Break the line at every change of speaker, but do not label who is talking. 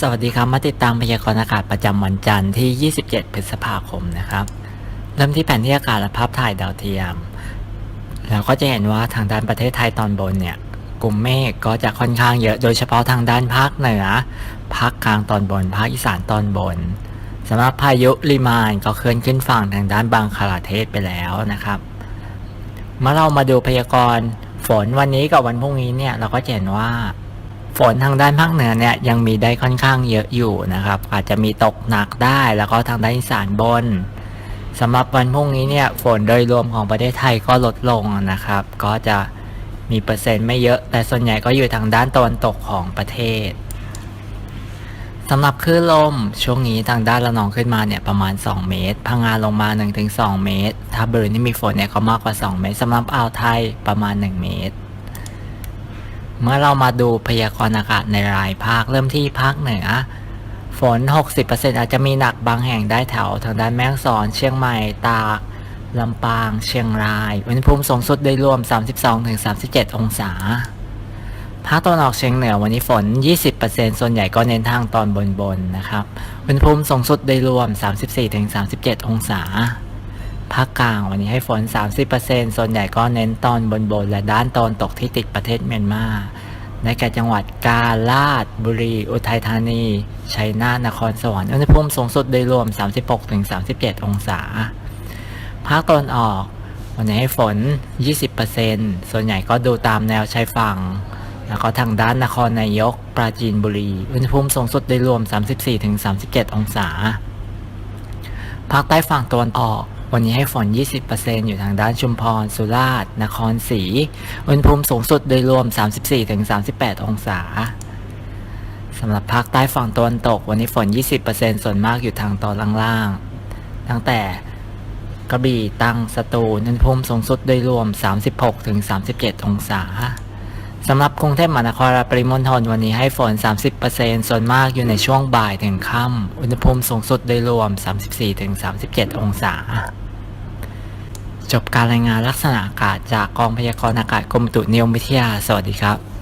สวัสดีครับมาติดตามพยากรณ์อากาศประจำวันจันทร์ที่ 27 พฤษภาคมนะครับ เริ่มที่แผนที่อากาศและภาพถ่ายดาวเทียม เราก็จะเห็นว่าทางด้านประเทศไทยตอนบนเนี่ย กลุ่มเมฆก็จะค่อนข้างเยอะ โดยเฉพาะทางด้านภาคเหนือ ภาคกลางตอนบน ภาคอีสานตอนบนสำหรับพายุลิมานก็เคลื่อนขึ้นฝั่งทางด้านบางคลาเทศไปแล้วนะครับเมื่อเรามาดูพยากรณ์ฝนวันนี้กับวันพรุ่งนี้เนี่ยเราก็จะเห็นว่า ฝนทางด้านภาคเหนือเนี่ยยังมีได้ค่อนข้างเยอะอยู่นะครับ อาจจะมีตกหนักได้แล้วก็ทางด้านอีสานบนสำหรับวันพรุ่งนี้เนี่ยฝนโดยรวมของประเทศไทยก็ลดลงนะครับ ก็จะมีเปอร์เซ็นต์ไม่เยอะ แต่ส่วนใหญ่ก็อยู่ทางด้านตะวันตกของประเทศสำหรับคลื่นลมช่วงนี้ทางด้านระนองขึ้นมาเนี่ยประมาณ 2 เมตร พังงาลงมา 1-2 เมตร ถ้าบริเวณที่มีฝนเนี่ยก็มากกว่า 2 เมตรสำหรับอ่าวไทยประมาณ 1 เมตร เมื่อเรามาดูพยากรณ์อากาศในรายภาคเริ่มที่ภาคเหนือ ฝน 60%อาจจะมีหนักบางแห่งได้แถวทางด้านแม่ฮ่องสอน เชียงใหม่ ตาก ลำปาง เชียงราย อุณหภูมิสูงสุดโดยรวม 32-37 องศา ภาคตะวันออกเฉียงเหนือวันนี้ฝน 20%ส่วนใหญ่ก็เน้นทางตอนบนๆนนะครับ อุณหภูมิสูงสุดโดยรวม 34-37 องศา ภาคกลางวันนี้ให้ฝน 30%ส่วนใหญ่ก็เน้นตอนบนๆและด้านตอนตกที่ติดประเทศเมียนมาในแก่จังหวัดกาฬาษฎร์บุรี อุทัยธานี ชัยนาท นครสวรรค์ อุณหภูมิสูงสุดโดยรวม 36-37 องศา ภาคตะวันออก วันนี้ให้ฝน 20%ส่วนใหญ่ก็ดูตามแนวชายฝั่ง แล้วก็ทางด้านนครนายก ปราจีนบุรี อุณหภูมิสูงสุดโดยรวม 34-37 องศา ภาคใต้ฝั่งตะวันออก วันนี้ให้ฝน 20%อยู่ทางด้านชุมพร สุราษฎร์ นครศรี อุณหภูมิสูงสุดโดยรวม 34-38 องศา สำหรับภาคใต้ฝั่งตะวันตก วันนี้ฝน 20%ส่วนมากอยู่ทางตอนล่างๆ ตั้งแต่กระบี่ตังสตูลอุณหภูมิสูงสุดโดยรวม 36-37 องศาสำหรับกรุงเทพมหานครและปริมณฑลวันนี้ให้ฝน 30%ส่วนมากอยู่ในช่วงบ่ายถึงค่ำ อุณหภูมิสูงสุดโดยรวม 34-37 องศา จบการรายงานลักษณะอากาศจากกองพยากรณ์อากาศกรมอุตุนิยมวิทยา สวัสดีครับ